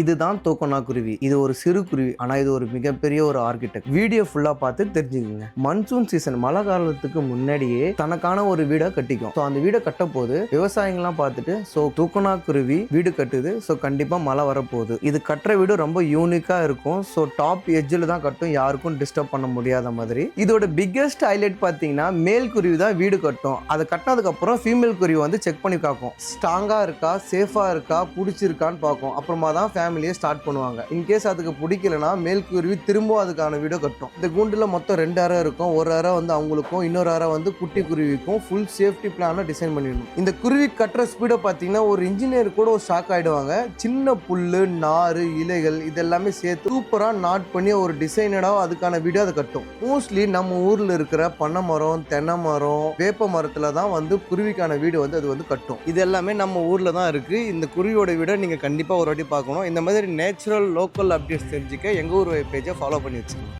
இதுதான் தூக்கணா குருவி. இது ஒரு சிறு குருவி ஆனால் இது ஒரு மிகப்பெரிய ஒரு ஆர்கிடெக்ட் வீடியோ ஃபுல்லாக பார்த்து தெரிஞ்சுக்கோங்க. மன்சூன் சீசன் மழை காலத்துக்கு முன்னாடியே தனக்கான ஒரு வீடை கட்டிக்கும். ஸோ அந்த வீடை கட்டப்போது போது விவசாயிங்களாம் பார்த்துட்டு ஸோ தூக்கணா குருவி வீடு கட்டுது. ஸோ கண்டிப்பாக மழை வரப்போகுது. இது கட்டுற வீடு ரொம்ப யூனிக்காக இருக்கும். ஸோ டாப் எஜ்ஜில் தான் கட்டும். யாருக்கும் டிஸ்டர்ப் பண்ண முடியாத மாதிரி. இதோட பிக்கெஸ்ட் ஹைலைட் பார்த்தீங்கன்னா மேல் குருவி தான் வீடு கட்டும். அதை கட்டினதுக்கப்புறம் ஃபீமேல் குருவி வந்து செக் பண்ணி பார்க்கும். ஸ்ட்ராங்காக இருக்கா? சேஃபாக இருக்கா? பிடிச்சிருக்கான்னு பார்க்கும். அப்புறமா தான் ஃபேமிலியை ஸ்டார்ட் பண்ணுவாங்க. இன்கேஸ் அதுக்கு பிடிக்கலனா மேல்குருவி திரும்பவும் திரும்ப அதுக்கான வீடோ கட்டும். இந்த கூண்டில் மொத்தம் ரெண்டு அறை இருக்கும். ஒரு அறை வந்து அவங்களுக்கும் இன்னொரு அறை வந்து குட்டி குருவிக்கும் ஃபுல் சேஃப்டி பிளானை டிசைன் பண்ணிடணும். இந்த குருவி கட்டுற ஸ்பீடை பார்த்தீங்கன்னா ஒரு இன்ஜினியர் கூட ஒரு ஷாக் ஆகிடுவாங்க சின்ன புல்லு நாறு இலைகள் இதெல்லாமே சேர்த்து சூப்பராக நாட் பண்ணி ஒரு டிசைனடாக அதுக்கான வீடோ அதை கட்டும். மோஸ்ட்லி நம்ம ஊரில் இருக்கிற பனை மரம் தென்னை மரம் வேப்ப மரத்தில் தான் வந்து குருவிக்கான வீடு வந்து அது வந்து கட்டும். இது எல்லாமே நம்ம ஊரில் தான் இருக்குது இந்த குருவியோட வீடை நீங்கள் கண்டிப்பாக ஒரு வாட்டி பார்க்கணும். இந்த மாதிரி நேச்சுரல் லோக்கல் அப்டேட்ஸ் தெரிஞ்சுக்க எங்கள் ஊர் பேஜை ஃபாலோ பண்ணி வச்சுக்கோங்க.